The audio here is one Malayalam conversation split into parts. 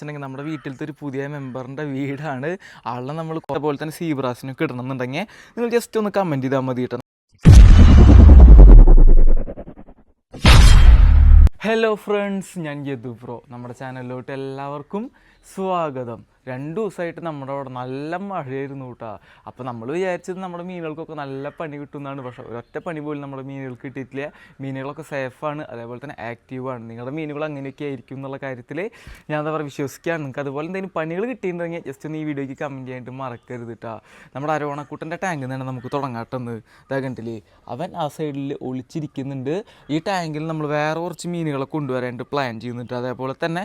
വെച്ചിട്ടുണ്ടെങ്കിൽ നമ്മുടെ വീട്ടിലത്തെ ഒരു പുതിയ മെമ്പറിന്റെ വീടാണ്. ആളെ നമ്മൾ പോലെ തന്നെ സീബ്രാസിനൊക്കെ ഇടണമെന്നുണ്ടെങ്കിൽ നിങ്ങൾ ജസ്റ്റ് ഒന്ന് കമന്റ് ചെയ്താൽ മതി കേട്ടോ. ഹലോ ഫ്രണ്ട്സ് ഞാൻ യദു ബ്രോ നമ്മുടെ ചാനലിലോട്ട് എല്ലാവർക്കും സ്വാഗതം. രണ്ട് ദിവസമായിട്ട് നമ്മുടെ അവിടെ നല്ല മഴയായിരുന്നു കേട്ടോ. അപ്പോൾ നമ്മൾ വിചാരിച്ചത് നമ്മുടെ മീനുകൾക്കൊക്കെ നല്ല പണി കിട്ടുന്നതാണ് പക്ഷേ ഒരൊറ്റ പണി പോലും നമ്മുടെ മീനുകൾക്ക് കിട്ടിയിട്ടില്ല. മീനുകളൊക്കെ സേഫാണ് അതേപോലെ തന്നെ ആക്റ്റീവാണ് നിങ്ങളുടെ മീനുകൾ അങ്ങനെയൊക്കെ ആയിരിക്കും എന്നുള്ള കാര്യത്തിൽ ഞാൻ എന്താ പറയുക വിശ്വസിക്കുകയാണ്. നിങ്ങൾക്ക് അതുപോലെ എന്തെങ്കിലും പണികൾ കിട്ടിയിട്ടുണ്ടെങ്കിൽ ജസ്റ്റ് ഒന്ന് ഈ വീഡിയോയ്ക്ക് കമന്റ് ചെയ്യാനായിട്ട് മറക്കരുത് കേട്ടോ നമ്മുടെ അരോണക്കൂട്ടന്റെ ടാങ്കിൽ നിന്നാണ് നമുക്ക് തുടങ്ങാട്ടെന്ന്. ഇതാ കണ്ടില്ലേ? അവൻ ആ സൈഡിൽ ഒളിച്ചിരിക്കുന്നുണ്ട്. ഈ ടാങ്കിൽ നമ്മൾ വേറെ കുറച്ച് മീനുകളെ കൊണ്ടുവരാനായിട്ട് പ്ലാൻ ചെയ്യുന്നുണ്ട്. അതേപോലെ തന്നെ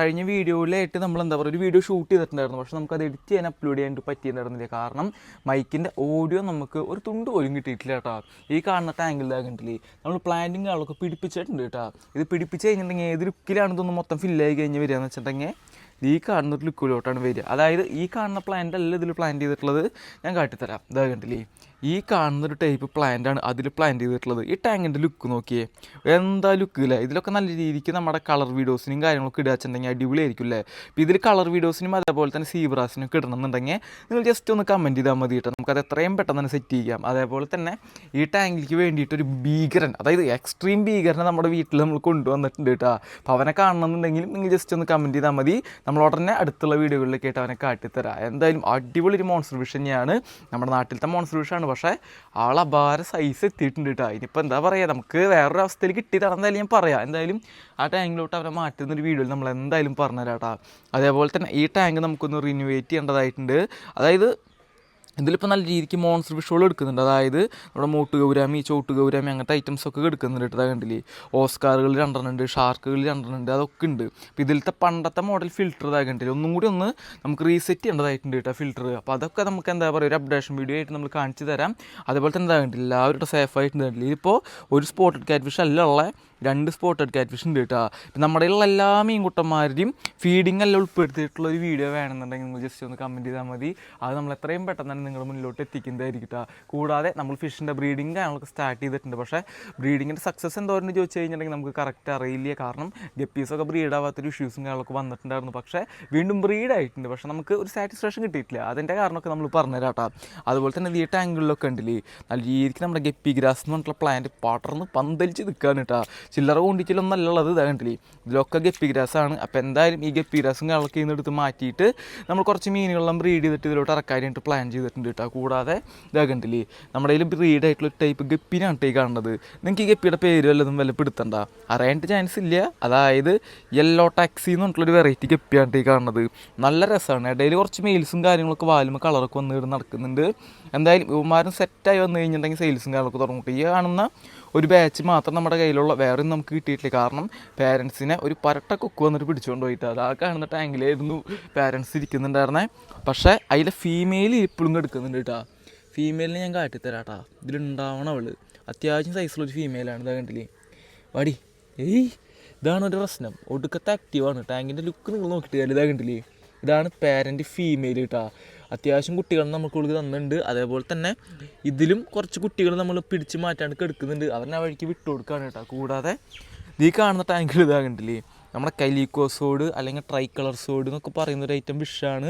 കഴിഞ്ഞ വീഡിയോയിലായിട്ട് നമ്മൾ എന്താ പറയുക ഒരു വീഡിയോ ഷൂട്ട് ചെയ്തിട്ടുണ്ടായിരുന്നു. പക്ഷെ നമുക്ക് അത് എഡിറ്റ് ചെയ്യാൻ അപ്ലോഡ് ചെയ്യാനായിട്ട് പറ്റിയിട്ടുണ്ടായിരുന്നില്ല. കാരണം മൈക്കിന്റെ ഓഡിയോ നമുക്ക് ഒരു തുണ്ട് പോലും കിട്ടിയിട്ടില്ല കേട്ടോ. ഈ കാണുന്ന ടാങ്കിൽ കണ്ടില്ലേ? നമ്മൾ പ്ലാന്റിങ് ആളൊക്കെ പിടിപ്പിച്ചിട്ടുണ്ട് കേട്ടോ. ഇത് പിടിപ്പിച്ച് കഴിഞ്ഞിട്ടുണ്ടെങ്കിൽ ഏത് ലുക്കിലാണ് ഇതൊന്ന് മൊത്തം ഫില്ലായി കഴിഞ്ഞ് വരിക എന്ന് വെച്ചിട്ടുണ്ടെങ്കിൽ ഈ കാണുന്ന ഒരു ലുക്കിലോട്ടാണ് വരിക. അതായത് ഈ കാണുന്ന പ്ലാന്റ് അല്ല ഇതിൽ പ്ലാൻ ചെയ്തിട്ടുള്ളത്. ഞാൻ കാട്ടിത്തരാം. ഇതാ കണ്ടില്ലേ? ഈ കാണുന്ന ഒരു ടൈപ്പ് ആണ് അതിൽ പ്ലാന്റ് ചെയ്തിട്ടുള്ളത്. ഈ ടാങ്കിന്റെ ലുക്ക് നോക്കിയേ. എന്താ ലുക്ക് അല്ലേ ഇതിലൊക്കെ നല്ല രീതിക്ക് നമ്മുടെ കളർ വീഡിയോസിനും കാര്യങ്ങളൊക്കെ ഇടുക വെച്ചിട്ടുണ്ടെങ്കിൽ അടിപൊളിയായിരിക്കും അല്ലേ ഇപ്പോൾ ഇതിൽ കളർ വീഡിയോസിനും അതേപോലെ തന്നെ സീബ്രാസിനും ഒക്കെ ഇടണമെന്നുണ്ടെങ്കിൽ നിങ്ങൾ ജസ്റ്റ് ഒന്ന് കമന്റ് ചെയ്താൽ മതി കേട്ടോ. നമുക്കത് എത്രയും പെട്ടെന്ന് തന്നെ സെറ്റ് ചെയ്യാം. അതേപോലെ തന്നെ ഈ ടാങ്കിലേക്ക് വേണ്ടിയിട്ട് ഒരു ഭീകരൻ അതായത് എക്സ്ട്രീം ഭീകരനെ നമ്മുടെ വീട്ടിൽ നമ്മൾ കൊണ്ടുവന്നിട്ടുണ്ട് കേട്ടോ. അപ്പോൾ അവനെ കാണണമെന്നുണ്ടെങ്കിലും നിങ്ങൾ ജസ്റ്റ് ഒന്ന് കമന്റ് ചെയ്താൽ മതി. നമ്മൾ ഉടനെ അടുത്തുള്ള വീഡിയോകളിലേക്ക് അവനെ കാട്ടിത്തരാം. എന്തായാലും അടിപൊളി ഒരു മോൺസ്റ്റർ വിഷ് തന്നെയാണ് നമ്മുടെ നാട്ടിലത്തെ മോൺസ്റ്റർ വിഷാണ് പക്ഷേ അപാര സൈസ് എത്തിയിട്ടുണ്ട് കേട്ടോ ഇനിയിപ്പോൾ എന്താ പറയുക നമുക്ക് വേറൊരു അവസ്ഥയിൽ കിട്ടിയതാണ് എന്തായാലും ഞാൻ പറയാം. എന്തായാലും ആ ടാങ്കിലോട്ട് അവരെ മാറ്റുന്ന ഒരു വീഡിയോയിൽ നമ്മൾ എന്തായാലും പറഞ്ഞുതരാം കേട്ടോ അതേപോലെ തന്നെ ഈ ടാങ്ക് നമുക്കൊന്ന് റിന്യൂവേറ്റ് ചെയ്യേണ്ടതായിട്ടുണ്ട്. അതായത് ഇതിലിപ്പോൾ നല്ല രീതിക്ക് മോൺസ്റ്റർ വിഷുകൾ എടുക്കുന്നുണ്ട്. അതായത് നമ്മുടെ മോട്ട് ഗൗരാമി ചോട്ട് ഗൗരാമി അങ്ങനത്തെ ഐറ്റംസ് ഒക്കെ എടുക്കുന്നുണ്ട് കേട്ടോ കണ്ടില്ലേ? ഓസ്കാറുകൾ രണ്ടെണ്ണം ഉണ്ട് ഷാർക്കുകൾ അതൊക്കെ ഉണ്ട്. അപ്പോൾ ഇതിലത്തെ പണ്ടത്തെ മോഡൽ ഫിൽറ്റർ ഇതാ കണ്ടില്ലേ? ഒന്നും കൂടി ഒന്ന് നമുക്ക് റീസെറ്റ് ചെയ്യേണ്ടതായിട്ടുണ്ട് കേട്ടോ ഫിൽറ്റർ അപ്പോൾ അതൊക്കെ നമുക്ക് എന്താ പറയുക ഒരു അപ്ഡേഷൻ വീഡിയോ ആയിട്ട് നമ്മൾ കാണിച്ചു തരാം. അതേപോലെ തന്നെ എന്താ കണ്ടില്ല എല്ലാവരുടെ സേഫ് ആയിട്ടുണ്ട് ഇതിപ്പോൾ ഒരു സ്പോട്ടഡ് കാറ്റ് ഫിഷ് അല്ല ഉള്ള രണ്ട് സ്പോട്ടഡ് കാറ്റ് ഫിഷ് ഉണ്ട് കേട്ടോ. ഇപ്പം നമ്മുടെ ഉള്ള എല്ലാ മീൻകുട്ടന്മാരുടെയും ഫീഡിംഗ് എല്ലാം ഉൾപ്പെടുത്തിയിട്ടുള്ള ഒരു വീഡിയോ വേണമെന്നുണ്ടെങ്കിൽ നിങ്ങൾ ജസ്റ്റ് ഒന്ന് കമന്റ് ചെയ്താൽ മതി. അത് നമ്മൾ എത്രയും പെട്ടെന്ന് തന്നെ നിങ്ങളുടെ മുന്നിലോട്ട് എത്തിക്കുന്നതായിരിക്കും കേട്ടോ. കൂടാതെ നമ്മൾ ഫിഷിന്റെ ബ്രീഡിങ് കാര്യങ്ങളൊക്കെ സ്റ്റാർട്ട് ചെയ്തിട്ടുണ്ട്. പക്ഷേ ബ്രീഡിങ്ങിന്റെ സക്സസ് എന്തോരെന്ന് ചോദിച്ചു കഴിഞ്ഞിട്ടുണ്ടെങ്കിൽ നമുക്ക് കറക്റ്റ് അറിയില്ല. കാരണം ഗപ്പീസൊക്കെ ബ്രീഡ് ആവാത്തൊരു ഇഷ്യൂസും കാര്യങ്ങളൊക്കെ വന്നിട്ടുണ്ടായിരുന്നു. പക്ഷേ വീണ്ടും ബ്രീഡ് ആയിട്ടുണ്ട്. പക്ഷേ നമുക്ക് ഒരു സാറ്റിസ്ഫാക്ഷൻ കിട്ടിയിട്ടില്ല. അതിന്റെ കാരണമൊക്കെ നമ്മൾ പറഞ്ഞുതരാം കേട്ടോ. അതുപോലെ തന്നെ ഈ ടാങ്കിളിലൊക്കെ ഉണ്ടല്ലേ? നല്ല രീതിക്ക് നമ്മുടെ ഗപ്പി ഗ്രാസ് എന്ന് പറഞ്ഞിട്ടുള്ള പ്ലാന്റ് പാട്ടർന്ന് പന്തലിച്ച് നിൽക്കുകയാണ് കേട്ടോ. ചില്ലറ കൊണ്ടിച്ചിലൊന്നല്ല ഉള്ളത്. ഇതാ കണ്ടില്ലേ? ഇതിലൊക്കെ ഗപ്പി ഗ്രാസാണ് അപ്പോൾ എന്തായാലും ഈ ഗപ്പി ഗ്രാസും കളക്ക് ചെയ്യുന്നെടുത്ത് മാറ്റിയിട്ട് നമ്മൾ കുറച്ച് മീനുകളെല്ലാം ബ്രീഡ് ചെയ്തിട്ട് ഇതിലോട്ട് ഇറക്കാനായിട്ട് പ്ലാൻ ചെയ്തിട്ടുണ്ട് കേട്ടോ. കൂടാതെ ഇതാ കണ്ടില്ലേ? നമ്മുടെ കയ്യിൽ ബ്രീഡ് ആയിട്ടുള്ള ടൈപ്പ് ഗപ്പിനാണ് കേട്ടോ ഈ കാണുന്നത്. നിങ്ങൾക്ക് ഈ ഗപ്പിയുടെ പേര് വല്ലതും വല്ല പിടുത്തണ്ട അറിയാനായിട്ട് ചാൻസ് ഇല്ല. അതായത് യെല്ലോ ടാക്സി എന്ന് പറഞ്ഞിട്ടുള്ളൊരു വെറൈറ്റി ഗപ്പിയാണ് ഈ കാണുന്നത്. നല്ല രസമാണ്. ഇടയിൽ കുറച്ച് മെയിൽസും കാര്യങ്ങളൊക്കെ വാലുമ്പോൾ കളറൊക്കെ വന്ന് ഇവിടെ നടക്കുന്നുണ്ട്. എന്തായാലും ഇവന്മാരും സെറ്റായി വന്നു കഴിഞ്ഞിട്ടുണ്ടെങ്കിൽ സെയിൽസും കാര്യങ്ങളൊക്കെ തുടങ്ങും ഈ കാണുന്ന ഒരു ബാച്ച് മാത്രം നമ്മുടെ കയ്യിലുള്ള വേറെ നമുക്ക് കിട്ടിയിട്ടില്ല. കാരണം പേരൻസിനെ ഒരു പരട്ട കൊക്ക് വന്നിട്ട് പിടിച്ചുകൊണ്ട് പോയിട്ട് അത് ആ കാണുന്ന ടാങ്കിലായിരുന്നു പേരൻസ് ഇരിക്കുന്നുണ്ടായിരുന്നേ. പക്ഷേ അതിലെ ഫീമെയിൽ ഇപ്പോഴും എടുക്കുന്നുണ്ട് കേട്ടോ ഫീമെയിലിനെ ഞാൻ കാട്ടിത്തരാം കേട്ടോ ഇതിലുണ്ടാവണം അവൾ. അത്യാവശ്യം സൈസിലൊരു ഫീമെയിലാണ് ഇതാ കണ്ടില്ലേ? വാടി. ഏയ് ഇതാണ് ഒരു പ്രശ്നം. ഒടുക്കത്തെ ആക്റ്റീവാണ് ടാങ്കിന്റെ ലുക്ക് നിങ്ങൾ നോക്കിയിട്ട് ഇതാ കണ്ടില്ലേ? ഇതാണ് പാരന്റ് ഫീമെയിൽ കേട്ടോ അത്യാവശ്യം കുട്ടികൾ നമുക്ക് ഉള്ളിൽ തന്നിട്ടുണ്ട്. അതേപോലെ തന്നെ ഇതിലും കുറച്ച് കുട്ടികൾ നമ്മൾ പിടിച്ച് മാറ്റാണ്ട് കെടുക്കുന്നുണ്ട്. അവരെ വഴിക്ക് വിട്ടു കൊടുക്കുകയാണ് കേട്ടോ. കൂടാതെ ഈ കാണുന്ന ടാങ്കിൽ ഇതാ കണ്ടില്ലേ നമ്മുടെ കലീക്കോസോഡ് അല്ലെങ്കിൽ ട്രൈ കളർ സോഡ് എന്നൊക്കെ പറയുന്ന ഒരു ഐറ്റം ഫിഷാണ്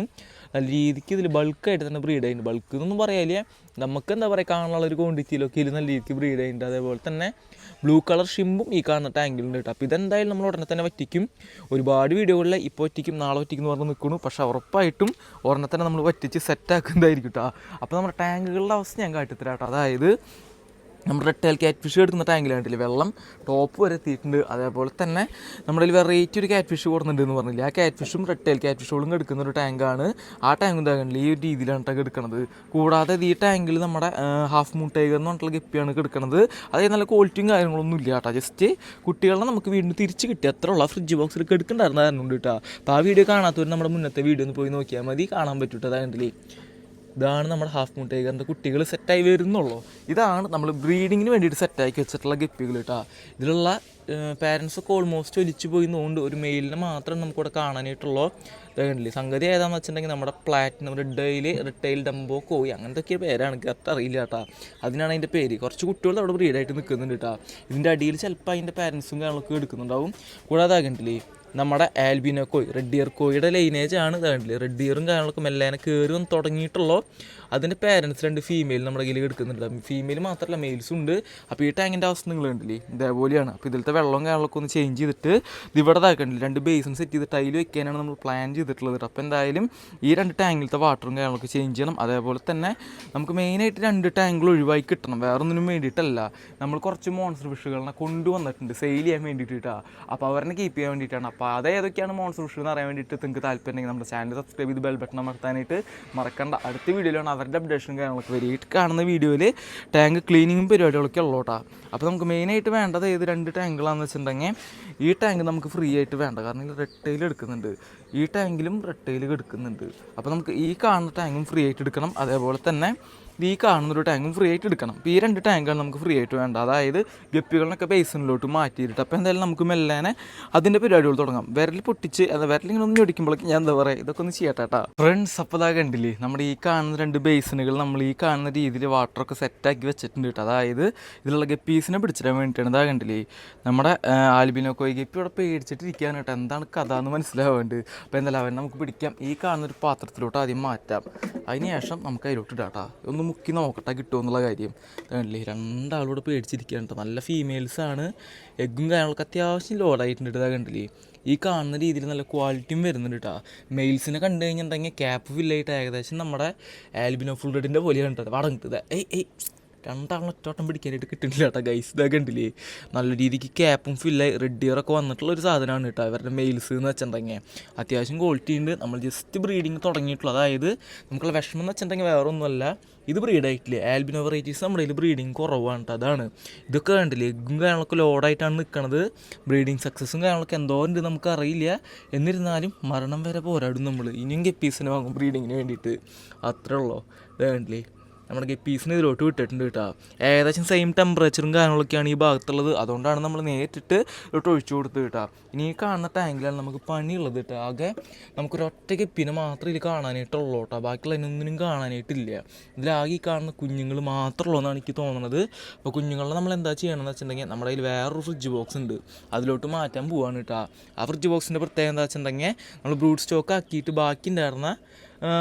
നല്ല രീതിക്ക് ഇതിൽ ബൾക്കായിട്ട് തന്നെ ബ്രീഡ് ചെയ്യുന്നുണ്ട് ബൾക്ക് എന്നൊന്നും പറയാനില്ല. നമുക്ക് എന്താ പറയുക കാണാനുള്ള ഒരു ക്വാണ്ടിറ്റിയിലൊക്കെ ഇതിൽ നല്ല രീതിക്ക് ബ്രീഡ് ചെയ്യുന്നുണ്ട് അതേപോലെ തന്നെ ബ്ലൂ കളർ ഷിമ്പും ഈ കാണുന്ന ടാങ്കിലുണ്ട് കേട്ടോ അപ്പോൾ ഇതെന്തായാലും നമ്മൾ ഉടനെ തന്നെ വറ്റിക്കും. ഒരുപാട് വീഡിയോകളിൽ ഇപ്പോൾ ഒറ്റയ്ക്കും നാളെ ഒറ്റയ്ക്കും എന്ന് പറഞ്ഞ് നിൽക്കുന്നു പക്ഷേ ഉറപ്പായിട്ടും ഉടനെ തന്നെ നമ്മൾ വറ്റിച്ച് സെറ്റാക്കുന്നതായിരിക്കും കേട്ടോ അപ്പോൾ നമ്മുടെ ടാങ്കുകളുടെ അവസ്ഥ ഞാൻ കാട്ടിത്തരാം കേട്ടോ അതായത് നമ്മുടെ ടൈൽ ക്യാറ്റ് ഫിഷ് എടുക്കുന്ന ടാങ്കിലാണ്ടില്ലേ വെള്ളം ടോപ്പ് വരെ എത്തിയിട്ടുണ്ട്. അതേപോലെ തന്നെ നമ്മുടെ ഒരു വെറൈറ്റി ഒരു ക്യാറ്റ് ഫിഷ് കൊടുക്കുന്നുണ്ട് എന്ന് പറഞ്ഞില്ല? ആ ക്യാറ്റ് ഫിഷും റെട്ടേൽ ക്യാറ്റ് ഫിഷുകളും എടുക്കുന്ന ഒരു ടാങ്കാണ് ആ ടാങ്ക് എന്താകണ്ടില്ല ഈ ഒരു രീതിയിലാണ് ടാങ്ക് എടുക്കുന്നത് കൂടാതെ ഈ ടാങ്കിൽ നമ്മുടെ ഹാഫ് മൂൺ ടൈഗർ എന്ന് പറഞ്ഞിട്ടുള്ള ഗപ്പിയാണ് എടുക്കുന്നത് അതായത് നല്ല ക്വാളിറ്റിയും കാര്യങ്ങളൊന്നും ഇല്ല കേട്ടോ ജസ്റ്റ് കുട്ടികളെ നമുക്ക് വീണ്ടും തിരിച്ച് കിട്ടി. അത്ര ഉള്ള. ഫ്രിഡ്ജ് ബോക്സിൽ എടുക്കണ്ടായിരുന്നു കാരണം കേട്ടോ അപ്പോൾ ആ വീഡിയോ കാണാത്തവർ നമ്മുടെ മുന്നത്തെ വീഡിയോ ഒന്ന് പോയി നോക്കിയാൽ മതി. കാണാൻ പറ്റും കേട്ടോ അതാകണ്ടില്ലേ ഇതാണ് നമ്മുടെ ഹാഫ് മൂൺ ടൈഗറിന്റെ കുട്ടികൾ സെറ്റായി വരുന്നുള്ളൂ. ഇതാണ് നമ്മൾ ബ്രീഡിങ്ങിന് വേണ്ടിയിട്ട് സെറ്റാക്കി വെച്ചിട്ടുള്ള ഗപ്പികൾ കേട്ടോ ഇതിലുള്ള പാരൻസ് ഒക്കെ ഓൾമോസ്റ്റ് ഒലിച്ചു പോയി നോണ്ട് ഒരു മെയിലിനെ മാത്രം നമുക്കിവിടെ കാണാനായിട്ടുള്ളൂ. കണ്ടില്ലേ സംഗതി ഏതാണെന്ന് വെച്ചിട്ടുണ്ടെങ്കിൽ നമ്മുടെ പ്ലാറ്റിനം റെഡയിൽ റിട്ടൈൽ ഡംബോ കോയി അങ്ങനത്തെ പേരാണ്. കറക്റ്റ് അറിയില്ല കേട്ടോ അതിനാണ് അതിന്റെ പേര്. കുറച്ച് കുട്ടികൾ അവിടെ ബ്രീഡായിട്ട് നിൽക്കുന്നുണ്ട് കേട്ടോ ഇതിന്റെ അടിയിൽ ചിലപ്പോൾ അതിന്റെ പാരൻസും കാര്യങ്ങളൊക്കെ എടുക്കുന്നുണ്ടാവും. കൂടാതെ ആകണ്ടില്ലേ നമ്മുടെ ആൽബിനോ കോയി റെഡ് ഇയർ കോയുടെ ലൈനേജ് ആണ് റെഡ് ഇയറും കാര്യങ്ങളൊക്കെ മെല്ലേനെ കയറി വന്ന് തുടങ്ങിയിട്ടുള്ളൂ. അതിന്റെ പേരൻസ് രണ്ട് ഫീമെയിൽ നമ്മുടെ കയ്യിൽ എടുക്കുന്നുണ്ട്. ഫീമെയിൽ മാത്രമല്ല മെയിൽസും ഉണ്ട്. അപ്പോൾ ഈ ടാങ്കിന്റെ അവസ്ഥ നിങ്ങൾ കണ്ടില്ലേ? ഇതേപോലെയാണ്. അപ്പോൾ ഇതിലത്തെ വെള്ളവും കാര്യങ്ങളൊക്കെ ഒന്ന് ചേഞ്ച് ചെയ്തിട്ട് ഇവിടെ ഇതാക്കണ്ടില്ല രണ്ട് ബേസും സെറ്റ് ചെയ്തിട്ട് അതിൽ വെക്കാനാണ് നമ്മൾ പ്ലാൻ ചെയ്തിട്ടുള്ളത് അപ്പോൾ എന്തായാലും ഈ രണ്ട് ടാങ്കിലത്തെ വാട്ടറും കാര്യങ്ങളൊക്കെ ചേഞ്ച് ചെയ്യണം. അതേപോലെ തന്നെ നമുക്ക് മെയിനായിട്ട് രണ്ട് ടാങ്കുകൾ ഒഴിവാക്കി കിട്ടണം. വേറെ ഒന്നിനും വേണ്ടിയിട്ടല്ല. നമ്മൾ കുറച്ച് മോൺസ്റ്റർ ഫിഷുകളെ കൊണ്ടുവന്നിട്ടുണ്ട് സെയിൽ ചെയ്യാൻ വേണ്ടിയിട്ടാണ് അപ്പോൾ അവരെ കീപ്പ് ചെയ്യാൻ വേണ്ടിയിട്ടാണ്. അപ്പോൾ അത് ഏതൊക്കെയാണ് മോൺസ്റ്റർ ഫിഷ് എന്ന് അറിയാൻ വേണ്ടിയിട്ട് നിങ്ങൾക്ക് താല്പര്യം നമ്മുടെ ചാനൽ സബ്സ്ക്രൈബ് ചെയ്ത് ബെൽ ബട്ടൺ അമർത്താനായിട്ട് മറക്കണ്ട. അടുത്ത വീഡിയോയിലാണ് അവരുടെ അപ്ഡേഷൻ കാര്യങ്ങളൊക്കെ വരും. ഈ കാണുന്ന വീഡിയോയിൽ ടാങ്ക് ക്ലീനിങ്ങും പരിപാടികളൊക്കെ ഉള്ളൂട്ടാ. അപ്പോൾ നമുക്ക് മെയിനായിട്ട് വേണ്ടത് ഏത് രണ്ട് ടാങ്കുകളാണെന്ന് വെച്ചിട്ടുണ്ടെങ്കിൽ ഈ ടാങ്ക് നമുക്ക് ഫ്രീ ആയിട്ട് വേണ്ട. കാരണം ഇതിൽ റെട്ടയിൽ എടുക്കുന്നുണ്ട്. ഈ ടാങ്കിലും റെട്ടയിൽ എടുക്കുന്നുണ്ട്. അപ്പോൾ നമുക്ക് ഈ കാണുന്ന ടാങ്കും ഫ്രീ ആയിട്ട് എടുക്കണം. അതേപോലെ തന്നെ ഈ കാണുന്ന ഒരു ടാങ്കും ഫ്രീ ആയിട്ട് എടുക്കണം. ഈ രണ്ട് ടാങ്കാണ് നമുക്ക് ഫ്രീ ആയിട്ട് വേണ്ട. അതായത് ഗപ്പികളിനൊക്കെ ബേസിനിലോട്ട് മാറ്റിയിട്ട്. അപ്പോൾ എന്തായാലും നമുക്ക് മെല്ലേനെ അതിന്റെ പരിപാടികൾ തുടങ്ങാം. വിരൽ പൊട്ടിച്ച് അത് വിരലിങ്ങനെ ഒന്ന് ഒടിക്കുമ്പോഴേക്കും ഞാൻ എന്താ പറയുക ഇതൊക്കെ ഒന്ന് ചെയ്യട്ടാ ഫ്രണ്ട്സ് അപ്പോൾ ഇതാ കണ്ടില്ലേ നമ്മുടെ ഈ കാണുന്ന രണ്ട് ബേസിനുകൾ നമ്മൾ ഈ കാണുന്ന രീതിയിൽ വാട്ടറൊക്കെ സെറ്റാക്കി വെച്ചിട്ടുണ്ട് കേട്ടോ അതായത് ഇതിലുള്ള ഗപ്പീസിനെ പിടിച്ചിടാൻ വേണ്ടിയിട്ടാണ് ഇതാ കണ്ടില്ലേ. നമ്മുടെ ആൽബിനൊക്കെ ഗപ്പി ഇവിടെ പേടിച്ചിട്ടിരിക്കുകയാണ് കേട്ടോ എന്താണ് കഥ എന്ന് മനസ്സിലാവേണ്ടത് അപ്പോൾ എന്തായാലും അവൻ നമുക്ക് പിടിക്കാം. ഈ കാണുന്ന ഒരു പാത്രത്തിലോട്ട് ആദ്യം മാറ്റാം. അതിനുശേഷം നമുക്ക് അതിലോട്ട് ഇടാട്ടാ ഒന്ന് മുക്കി നോക്കട്ടെ കിട്ടുമോ എന്നുള്ള കാര്യം. കണ്ടില്ലേ? രണ്ടാളോട് പേടിച്ചിരിക്കുകയാണ് കേട്ടോ നല്ല ഫീമെയിൽസാണ് എഗ്ഗും കാര്യങ്ങളൊക്കെ അത്യാവശ്യം ലോഡായിട്ടുണ്ട് ഇതാ കണ്ടില്ലേ? ഈ കാണുന്ന രീതിയിൽ നല്ല ക്വാളിറ്റിയും വരുന്നുണ്ട് കേട്ടോ മെയിൽസിനെ കണ്ടു കഴിഞ്ഞിട്ടുണ്ടെങ്കിൽ ക്യാപ്പ് ഫില്ലായിട്ട് ഏകദേശം നമ്മുടെ ആൽബിനോ ഫുൾ റെഡിന്റെ പോലെയാണ് കേട്ടോ വടങ്ങിട്ടത് ഏയ് ഏയ്. രണ്ടാളും ഒറ്റോട്ടം പിടിക്കാനായിട്ട് കിട്ടുന്നില്ല കേട്ടോ ഗൈസ് ഇതാ കണ്ടില്ലേ? നല്ല രീതിക്ക് ക്യാപ്പും ഫില്ലായി റെഡ് ഇയറൊക്കെ വന്നിട്ടുള്ള ഒരു സാധനമാണ് കേട്ടോ അവരുടെ മെയിൽസ് എന്ന് വെച്ചിട്ടുണ്ടെങ്കിൽ. അത്യാവശ്യം ക്വാളിറ്റി ഉണ്ട്. നമ്മൾ ജസ്റ്റ് ബ്രീഡിങ് തുടങ്ങിയിട്ടുള്ളൂ അതായത് നമുക്കുള്ള വിഷമം എന്ന് വെച്ചിട്ടുണ്ടെങ്കിൽ വേറെ ഒന്നുമല്ല ഇത് ബ്രീഡായിട്ടില്ലേ ആൽബിനോ വെറൈറ്റീസ് നമ്മുടെ കയ്യിൽ ബ്രീഡിങ് കുറവാണ് കേട്ടോ അതാണ്. ഇതൊക്കെ കണ്ടില്ലേ? എഗ്ഗും കാര്യങ്ങളൊക്കെ ലോഡായിട്ടാണ് നിൽക്കുന്നത് ബ്രീഡിങ് സക്സസ്സും കാര്യങ്ങളൊക്കെ എന്തോ ഉണ്ട് നമുക്ക് അറിയില്ല എന്നിരുന്നാലും മരണം വരെ പോരാടും നമ്മൾ ഇനിയും ഗപ്പീസിന് വാങ്ങും ബ്രീഡിങ്ങിന് വേണ്ടിയിട്ട്. അത്രേ ഉള്ളൂ. ഇത് കണ്ടില്ലേ? നമ്മുടെ ഗപ്പീസിന് ഇതിലോട്ട് വിട്ടിട്ടുണ്ട് കേട്ടോ ഏകദേശം സെയിം ടെമ്പറേച്ചറും കാര്യങ്ങളൊക്കെയാണ് ഈ ഭാഗത്തുള്ളത്. അതുകൊണ്ടാണ് നമ്മൾ നേരിട്ടിട്ട് ഇട്ട് ഒഴിച്ചു കൊടുത്തത് കേട്ടോ ഇനി ഈ കാണുന്ന ടാങ്കിലാണ് നമുക്ക് പണിയുള്ളത് കേട്ടോ ആകെ നമുക്കൊരൊറ്റ ഗപ്പിനെ മാത്രമേ ഇത് കാണാനായിട്ടുള്ളൂ കേട്ടോ ബാക്കിയുള്ള അതിനൊന്നിനും കാണാനായിട്ടില്ല. ഇതിലാകെ ഈ കാണുന്ന കുഞ്ഞുങ്ങൾ മാത്രമുള്ളൂ എന്നാണ് എനിക്ക് തോന്നുന്നത് അപ്പോൾ കുഞ്ഞുങ്ങളെ നമ്മൾ എന്താ ചെയ്യണമെന്ന് വെച്ചിട്ടുണ്ടെങ്കിൽ നമ്മുടെ കയ്യിൽ വേറൊരു ഫ്രിഡ്ജ് ബോക്സ് ഉണ്ട്. അതിലോട്ട് മാറ്റാൻ പോവാണ് കേട്ടോ ആ ഫ്രിഡ്ജ് ബോക്സിന്റെ പ്രത്യേകത എന്താ വെച്ചിട്ടുണ്ടെങ്കിൽ നമ്മൾ ബ്രൂഡ് സ്റ്റോക്ക് ആക്കിയിട്ട് ബാക്കി ഉണ്ടായിരുന്ന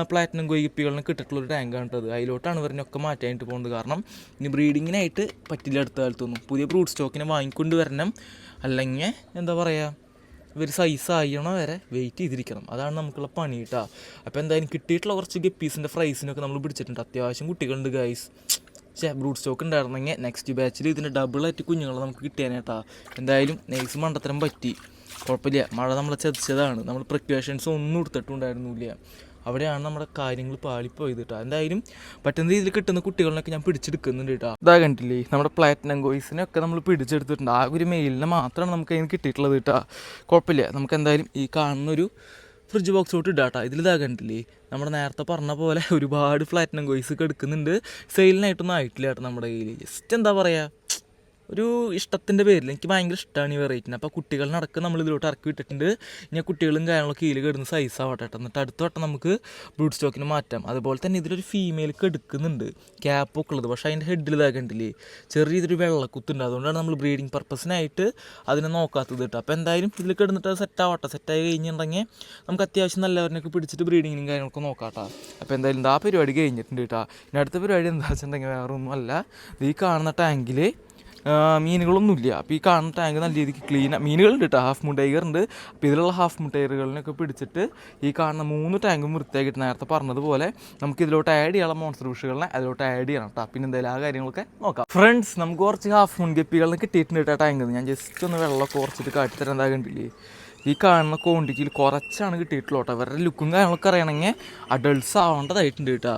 പ്ലാറ്റിനം കിട്ടിയിട്ടുള്ള ഒരു ടാങ്കാണ് കേട്ടത് അതിലോട്ടാണ് ഇവരിനൊക്കെ മാറ്റാനായിട്ട് പോകുന്നത് കാരണം ഇനി ബ്രീഡിങ്ങിനായിട്ട് പറ്റില്ല അടുത്ത കാലത്തൊന്നും. പുതിയ ബ്രൂഡ് സ്റ്റോക്കിനെ വാങ്ങിക്കൊണ്ട് വരണം. അല്ലെങ്കിൽ എന്താ പറയുക ഇവർ സൈസ് ആയണ വരെ വെയിറ്റ് ചെയ്തിരിക്കണം. അതാണ് നമുക്കുള്ള പണി കേട്ടോ അപ്പോൾ എന്തായാലും കിട്ടിയിട്ടുള്ള കുറച്ച് ഗപ്പീസിന്റെ ഫ്രൈസിനൊക്കെ നമ്മൾ പിടിച്ചിട്ടുണ്ട്. അത്യാവശ്യം കുട്ടികളുണ്ട് ഗൈസ് ചേ ബ്രൂഡ് സ്റ്റോക്ക് ഉണ്ടായിരുന്നെങ്കിൽ നെക്സ്റ്റ് ബാച്ചിൽ ഇതിന്റെ ഡബിളായിട്ട് കുഞ്ഞുങ്ങളെ നമുക്ക് കിട്ടിയാനേട്ടാ എന്തായാലും നെയ്സ് മണ്ടത്തരം പറ്റി. കുഴപ്പമില്ല. മഴ നമ്മളെ ചതിച്ചതാണ്. നമ്മൾ പ്രിക്കോഷൻസ് ഒന്നും എടുത്തിട്ടുണ്ടായിരുന്നില്ല. അവിടെയാണ് നമ്മുടെ കാര്യങ്ങൾ പാളിപ്പോയത് കേട്ടോ എന്തായാലും പറ്റുന്ന രീതിയിൽ കിട്ടുന്ന കുട്ടികളിനൊക്കെ ഞാൻ പിടിച്ചെടുക്കുന്നുണ്ട് കേട്ടോ ഇതാ കണ്ടില്ലേ നമ്മുടെ പ്ലാറ്റിനം കോയിസിനൊക്കെ നമ്മൾ പിടിച്ചെടുത്തിട്ടുണ്ട്. ആ ഒരു മെയിലിനെ മാത്രമാണ് നമുക്ക് അതിന് കിട്ടിയിട്ടുള്ളത് കേട്ടോ കുഴപ്പമില്ല നമുക്ക് എന്തായാലും ഈ കാണുന്നൊരു ഫ്രിഡ്ജ് ബോക്സ് തൊട്ട് ഇടാട്ടോ ഇതിൽ ഇതാ കണ്ടില്ലേ നമ്മുടെ നേരത്തെ പറഞ്ഞ പോലെ ഒരുപാട് ഫ്ലാറ്റിനം ഒക്കെ എടുക്കുന്നുണ്ട്. സെയിലിനായിട്ടൊന്നും ആയിട്ടില്ല കേട്ടോ നമ്മുടെ കയ്യിൽ ജസ്റ്റ് എന്താ പറയുക ഒരു ഇഷ്ടത്തിന്റെ പേരിൽ എനിക്ക് ഭയങ്കര ഇഷ്ടമാണ് ഈ വെറൈറ്റിന് അപ്പോൾ കുട്ടികളിനടക്കം നമ്മൾ ഇതിലോട്ട് ഇറക്കി വിട്ടിട്ടുണ്ട്. ഇനി കുട്ടികളും കാര്യങ്ങളൊക്കെ കീഴിൽ കിടന്ന് സൈസ് ആവട്ടെ എന്നിട്ട് അടുത്ത വട്ടം നമുക്ക് ബ്രൂഡ് സ്റ്റോക്കിന് മാറ്റാം. അതുപോലെ തന്നെ ഇതിലൊരു ഫീമെയിലേക്ക് എടുക്കുന്നുണ്ട്. ക്യാപ്പൊക്കെ ഉള്ളത്. പക്ഷേ അതിന്റെ ഹെഡിൽ ഇതാക്കണ്ടില്ലേ ചെറിയ ഇതൊരു വെള്ളക്കുത്തുണ്ട്. അതുകൊണ്ടാണ് നമ്മൾ ബ്രീഡിങ് പർപ്പസിനായിട്ട് അതിനെ നോക്കാത്തത് കേട്ടോ അപ്പോൾ എന്തായാലും ഇതിൽ കിടന്നിട്ട് സെറ്റ് ആവട്ടെ. സെറ്റായി കഴിഞ്ഞിട്ടുണ്ടെങ്കിൽ നമുക്ക് അത്യാവശ്യം നല്ലവരനൊക്കെ പിടിച്ചിട്ട് ബ്രീഡിങ്ങിനും കാര്യങ്ങളൊക്കെ നോക്കാട്ടോ കേട്ടോ അപ്പോൾ എന്തായാലും ആ പരിപാടി കഴിഞ്ഞിട്ടുണ്ട് കേട്ടോ ഇനി അടുത്ത പരിപാടി എന്താ വെച്ചിട്ടുണ്ടെങ്കിൽ വേറെ ഒന്നുമല്ല ഈ കാണുന്ന ടാങ്കിൽ മീനുകളൊന്നുമില്ല. അപ്പോൾ ഈ കാണുന്ന ടാങ്ക് നല്ല രീതിക്ക് ക്ലീൻ മീനുകളുണ്ട് കേട്ടോ ഹാഫ് മൂൺ ടൈഗർ ഉണ്ട്. അപ്പോൾ ഇതിലുള്ള ഹാഫ് മൂൺ ടൈഗറുകളിനൊക്കെ പിടിച്ചിട്ട് ഈ കാണുന്ന മൂന്ന് ടാങ്കും വൃത്തിയാക്കിയിട്ട് നേരത്തെ പറഞ്ഞതുപോലെ നമുക്ക് ഇതിലോട്ട് ആഡ് ചെയ്യാനുള്ള മോൺസ്റ്റർ ഫിഷുകളെ അതിലോട്ട് ആഡ് ചെയ്യണം കേട്ടോ പിന്നെ എന്തെങ്കിലും ആ കാര്യങ്ങളൊക്കെ നോക്കാം. ഫ്രണ്ട്സ് നമുക്ക് കുറച്ച് ഹാഫ് മൂൺ ഗപ്പികളിനെ കിട്ടിയിട്ടുണ്ട് കേട്ടോ ടാങ്ക് ഞാൻ ജസ്റ്റ് ഒന്ന് വെള്ളമൊക്കെ കുറച്ചിട്ട് കാട്ടിത്തരാൻ എന്താ കണ്ടില്ലേ? ഈ കാണുന്ന ക്വാണ്ടിറ്റിയിൽ കുറച്ചാണ് കിട്ടിയിട്ടുള്ളൂ കേട്ടോ അവരുടെ ലുക്കും കാര്യങ്ങളൊക്കെ അറിയണമെങ്കിൽ അഡൾട്ട്സ് ആവേണ്ടതായിട്ടുണ്ട് കേട്ടോ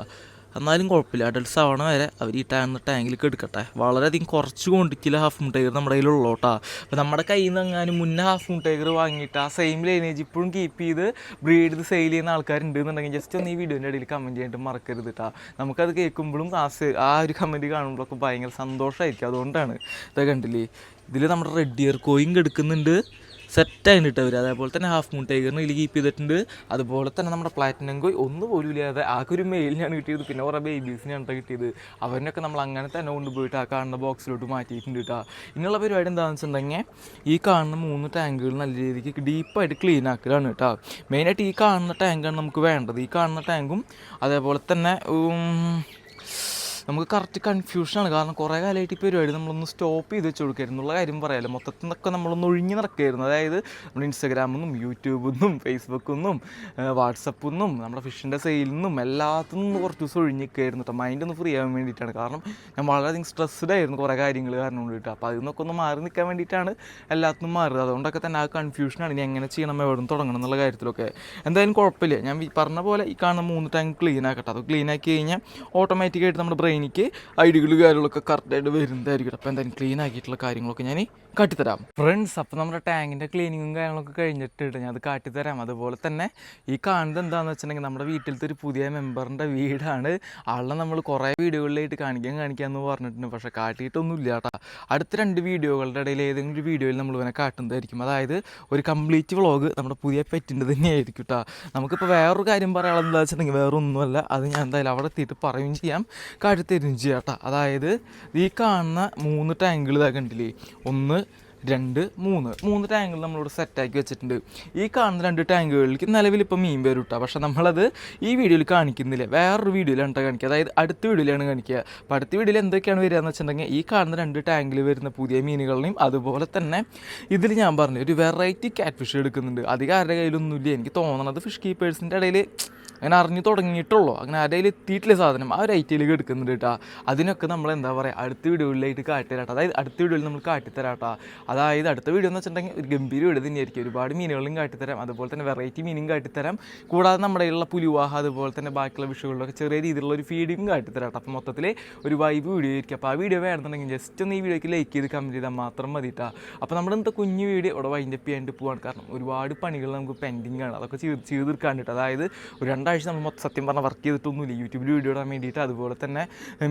എന്നാലും കുഴപ്പമില്ല. അഡൾട്ട്സ് ആവണ വരെ അവർ ഈ ടാങ്ക് ടാങ്കിലേക്ക് എടുക്കട്ടെ. വളരെയധികം കുറച്ച് ക്വാണ്ടിറ്റിയിൽ ഹാഫ് മൂൺ ടൈഗർ നമ്മുടെ കയ്യിലുള്ളൂ കേട്ടോ. അപ്പോൾ നമ്മുടെ കയ്യിൽ നിന്ന് എങ്ങാനും മുന്നേ ഹാഫ് മൂൺ ടൈഗർ വാങ്ങിയിട്ട് ആ സെയിം ലൈനേജ് ഇപ്പോഴും കീപ്പ് ചെയ്ത് ബ്രീഡ് സെയിൽ ചെയ്യുന്ന ആൾക്കാരുണ്ട് എന്നുണ്ടെങ്കിൽ ജസ്റ്റ് ഒന്ന് ഈ വീഡിയോന്റെ ഇടയിൽ കമന്റ് ചെയ്യാനായിട്ട് മറക്കരുത് കേട്ടോ നമുക്കത് കേൾക്കുമ്പോഴും ആ ആ ഒരു കമന്റ് കാണുമ്പോഴൊക്കെ ഭയങ്കര സന്തോഷമായിരിക്കും അതുകൊണ്ടാണ്. ഇതൊക്കെ കണ്ടില്ലേ? ഇതിൽ നമ്മുടെ റെഡ് ഇയർ കോയിങ് എടുക്കുന്നുണ്ട്. സെറ്റായിട്ട് ഇട്ടവർ അതേപോലെ തന്നെ ഹാഫ് മൂൺ ടൈഗറിന് ഇതിൽ കീപ്പ് ചെയ്തിട്ടുണ്ട്. അതുപോലെ തന്നെ നമ്മുടെ പ്ലാറ്റിനം കോയ് ഒന്നും പോലും ഇല്ലാതെ ആകെ ഒരു മെയിലിനാണ് കിട്ടിയത്. പിന്നെ കുറേ ബേബീസിനാണ് കേട്ടോ കിട്ടിയത്. അവരിനൊക്കെ നമ്മൾ അങ്ങനെ തന്നെ കൊണ്ടുപോയിട്ട് ആ കാണുന്ന ബോക്സിലോട്ട് മാറ്റിയിട്ടുണ്ട് കേട്ടോ ഇനിയുള്ള പരിപാടി എന്താണെന്ന് വെച്ചിട്ടുണ്ടെങ്കിൽ ഈ കാണുന്ന മൂന്ന് ടാങ്കുകൾ നല്ല രീതിക്ക് ഡീപ്പായിട്ട് ക്ലീൻ ആക്കലാണ് കേട്ടോ മെയിനായിട്ട് ഈ കാണുന്ന ടാങ്കാണ് നമുക്ക് വേണ്ടത്. ഈ കാണുന്ന ടാങ്കും അതേപോലെ തന്നെ നമുക്ക് കറക്റ്റ് കൺഫ്യൂഷനാണ് കാരണം കുറേ കാലമായിട്ട് ഈ പരിപാടി നമ്മളൊന്ന് സ്റ്റോപ്പ് ചെയ്ത് വെച്ച് കൊടുക്കരുത് എന്നുള്ള കാര്യം പറയാമല്ലോ മൊത്തത്തിൽ നിന്നൊക്കെ നമ്മളൊന്ന് ഒഴിഞ്ഞു നടക്കുകയായിരുന്നു. അതായത് നമ്മൾ ഇൻസ്റ്റാഗ്രാമിൽ നിന്നും യൂട്യൂബിൽ നിന്നും ഫേസ്ബുക്കിൽ നിന്നും വാട്സപ്പിൽ നിന്നും നമ്മുടെ ഫിഷിന്റെ സെയിൽ നിന്നും എല്ലാത്തിൽ നിന്നും കുറച്ച് ദിവസം ഒഴിഞ്ഞിരിക്കുകയായിരുന്നു കേട്ടോ മൈൻഡ് ഒന്ന് ഫ്രീ ആവാൻ വേണ്ടിയിട്ടാണ്. കാരണം ഞാൻ വളരെയധികം സ്ട്രെസ്ഡ് ആയിരുന്നു കുറേ കാര്യങ്ങൾ കാരണം കൊണ്ടിട്ട് അപ്പോൾ അതിൽ നിന്നൊക്കെ ഒന്ന് മാറി നിൽക്കാൻ വേണ്ടിയിട്ടാണ് എല്ലാത്തിനും മാറുന്നത് അതുകൊണ്ടൊക്കെ തന്നെ ആ കൺഫ്യൂഷനാണ് ഇനി എങ്ങനെ ചെയ്യണം എവിടെ നിന്ന് തുടങ്ങണം എന്നുള്ള കാര്യത്തിലൊക്കെ. എന്തായാലും കുഴപ്പമില്ല. ഞാൻ പറഞ്ഞ പോലെ ഈ കാണുന്ന മൂന്ന് ടാങ്ക് ക്ലീൻ ആക്കട്ടെ. അത് ക്ലീൻ ആക്കി കഴിഞ്ഞാൽ ഓട്ടോമാറ്റിക്കായിട്ട് നമ്മുടെ ബ്രെയിനിക്ക് ഡികൾ കാര്യങ്ങളൊക്കെ കറക്റ്റായിട്ട് വരുന്നതായിരിക്കും. അപ്പോൾ എന്തായാലും ക്ലീൻ ആക്കിയിട്ടുള്ള കാര്യങ്ങളൊക്കെ ഞാൻ കാട്ടിത്തരാം. ഫ്രണ്ട്സ് അപ്പോൾ നമ്മുടെ ടാങ്കിന്റെ ക്ലീനിങ്ങും കാര്യങ്ങളൊക്കെ കഴിഞ്ഞിട്ടുണ്ട്. ഞാൻ അത് കാട്ടിത്തരാം. അതുപോലെ തന്നെ ഈ കാണുന്നത് എന്താണെന്ന് വെച്ചിട്ടുണ്ടെങ്കിൽ നമ്മുടെ വീട്ടിലത്തെ ഒരു പുതിയ മെമ്പറിന്റെ വീടാണ്. ആളെ നമ്മൾ കുറേ വീഡിയോകളിലായിട്ട് കാണിക്കാൻ കാണിക്കാമെന്ന് പറഞ്ഞിട്ടുണ്ട്. പക്ഷേ കാട്ടിയിട്ടൊന്നും ഇല്ല കേട്ടോ അടുത്ത രണ്ട് വീഡിയോകളുടെ ഇടയിൽ ഏതെങ്കിലും ഒരു വീഡിയോയിൽ നമ്മൾ ഇവനെ കാട്ടുന്നതായിരിക്കും. അതായത് ഒരു കംപ്ലീറ്റ് വ്ളോഗ് നമ്മുടെ പുതിയ പെറ്റിന്റെ തന്നെയായിരിക്കും കേട്ടോ നമുക്കിപ്പോൾ വേറൊരു കാര്യം പറയാനുള്ളത് എന്താ വെച്ചിട്ടുണ്ടെങ്കിൽ വേറെ ഒന്നുമല്ല അത് ഞാൻ എന്തായാലും അവിടെ എത്തിയിട്ട് പറയുകയും ചെയ്യാം. കാട്ടിത്തരുകയും ചെയ്യാം ചേട്ടാ അതായത് ഈ കാണുന്ന മൂന്ന് ടാങ്കിൾ ഇതാ കണ്ടില്ലേ? ഒന്ന് രണ്ട് മൂന്ന്. മൂന്ന് ടാങ്കുകൾ നമ്മളിവിടെ സെറ്റാക്കി വെച്ചിട്ടുണ്ട്. ഈ കാണുന്ന രണ്ട് ടാങ്കുകളിലേക്ക് നിലവിൽ ഇപ്പോൾ മീൻ വരും കേട്ടോ പക്ഷേ നമ്മളത് ഈ വീഡിയോയിൽ കാണിക്കുന്നില്ല. വേറൊരു വീഡിയോയിലാണ് കേട്ടോ കാണിക്കുക. അതായത് അടുത്ത വീഡിയോയിലാണ് കാണിക്കുക. അപ്പോൾ അടുത്ത വീഡിയോയിൽ എന്തൊക്കെയാണ് വരിക എന്ന് വെച്ചിട്ടുണ്ടെങ്കിൽ ഈ കാണുന്ന രണ്ട് ടാങ്കിൽ വരുന്ന പുതിയ മീനുകളെയും അതുപോലെ തന്നെ ഇതിൽ ഞാൻ പറഞ്ഞു ഒരു വെറൈറ്റി ക്യാറ്റ് ഫിഷ് എടുക്കുന്നുണ്ട്. അധികം ആരുടെ കയ്യിലൊന്നുമില്ല. എനിക്ക് തോന്നണത് ഫിഷ് കീപ്പേഴ്സിന്റെ ഇടയിൽ അങ്ങനെ അറിഞ്ഞു തുടങ്ങിയിട്ടുള്ളൂ. അങ്ങനെ ആരുടെ എത്തിയിട്ടില്ല സാധനം. ആ ഒരു ഐറ്റിയിലേക്ക് എടുക്കുന്നുണ്ട് കേട്ടോ. അതിനൊക്കെ നമ്മൾ എന്താ പറയുക അടുത്ത വീഡിയോയിലായിട്ട് കാട്ടിത്തരാട്ടോ. അതായത് അടുത്ത വീഡിയോയിൽ നമ്മൾ കാട്ടിത്തരാട്ടോ. അതായത് അടുത്ത വീഡിയോ എന്ന് വെച്ചിട്ടുണ്ടെങ്കിൽ ഒരു ഗംഭീര വീഡിയോ തന്നെയായിരിക്കും. ഒരുപാട് മീനുകളും കാട്ടിത്തരാം. അതുപോലെ തന്നെ വെറൈറ്റി മീനും കാട്ടിത്തരാം. കൂടാതെ നമ്മുടെ ഉള്ള പുലിവാഹ അതുപോലെ തന്നെ ബാക്കിയുള്ള വിഷയങ്ങളിലൊക്കെ ചെറിയ രീതിയിലുള്ള ഒരു ഫീഡിങ് കാട്ടിത്തരാട്ടോ. അപ്പോൾ മൊത്തത്തിൽ ഒരു വൈബ് വീഡിയോ ആയിരിക്കും അപ്പോൾ ആ വീഡിയോ വേണമെന്നുണ്ടെങ്കിൽ ജസ്റ്റ് ഒന്ന് ഈ വീഡിയോയ്ക്ക് ലൈക്ക് ചെയ്ത് കമന്റ് ചെയ്താൽ മാത്രം മതി കേട്ടോ. അപ്പോൾ നമ്മുടെ ഇന്നത്തെ കുഞ്ഞു വീഡിയോ ഇവിടെ വൈൻഡപ്പ് ചെയ്യാണ്ട് പോവാണ്. കാരണം ഒരുപാട് പണികൾ നമുക്ക് പെൻഡിങ് ആണ്. അതൊക്കെ ചെയ്ത് ചെയ്ത് തീർക്കാണ്ടിട്ട് അതായത് ഒരു രണ്ടാഴ്ച നമ്മൾ മൊത്തം സത്യം പറഞ്ഞാൽ വർക്ക് ചെയ്തിട്ടൊന്നുമില്ല. യൂട്യൂബിൽ വീഡിയോ ഇടാൻ വേണ്ടിയിട്ട്. അതുപോലെ തന്നെ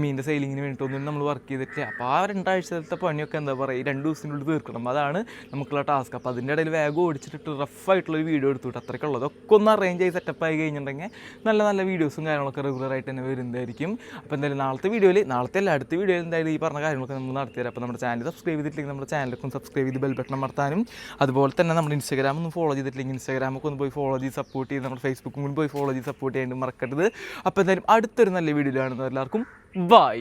മീന്റെ സെയിലിങ്ങിന് വേണ്ടിയിട്ടൊന്നും നമ്മൾ വർക്ക് ചെയ്തിട്ടില്ല. അപ്പോൾ ആ രണ്ടാഴ്ചത്തെ പണിയൊക്കെ എന്താ പറയുക രണ്ട് ദിവസത്തിനുള്ളിൽ തീർക്കണം. അതാണ് നമുക്കുള്ള ടാസ്ക് അപ്പോൾ അതിന്റെ ഇടയിൽ വേഗം ഓടിച്ചിട്ട് റഫായിട്ടുള്ളൊരു വീഡിയോ എടുത്തിട്ട് അത്രയ്ക്ക് ഉള്ളത്. ഒക്കെ ഒന്ന് അറേഞ്ച് ചെയ്ത് സെറ്റപ്പ് ആയി കഴിഞ്ഞിട്ടുണ്ടെങ്കിൽ നല്ല നല്ല വീഡിയോസും കാര്യങ്ങളൊക്കെ റെഗുലറായിട്ട് തന്നെ വരുന്നതായിരിക്കും. അപ്പോൾ എന്തായാലും നാളത്തെ വീഡിയോയിൽ നാളത്തെ അല്ല അടുത്ത വീഡിയോയിൽ എന്തായാലും ഈ പറഞ്ഞ കാര്യങ്ങളൊക്കെ നമ്മൾ നടത്തിത്തരാം അപ്പോൾ നമ്മുടെ ചാനൽ സബ്സ്ക്രൈബ് ചെയ്തിട്ടില്ലെങ്കിൽ നമ്മുടെ ചാനലൊക്കെ ഒന്ന് സബ്സ്ക്രൈബ് ചെയ്ത് ബെൽ ബട്ടൺ അതുപോലെ തന്നെ നമ്മുടെ ഇൻസ്റ്റാഗ്രാം ഒന്ന് ഫോളോ ചെയ്തിട്ടില്ലെങ്കിൽ ഇൻസ്റ്റാഗ്രാമൊക്കെ ഒന്ന് പോയി ഫോളോ ചെയ്ത് സപ്പോർട്ട് ചെയ്ത് നമ്മുടെ ഫേസ്ബുക്കും കൂടി പോയി ഫോളോ ചെയ്ത് സപ്പോർട്ട് ചെയ്യാൻ മറക്കരുത്. അപ്പോൾ എന്തായാലും അടുത്തൊരു നല്ല വീഡിയോ കാണുന്നത് എല്ലാവർക്കും ബൈ.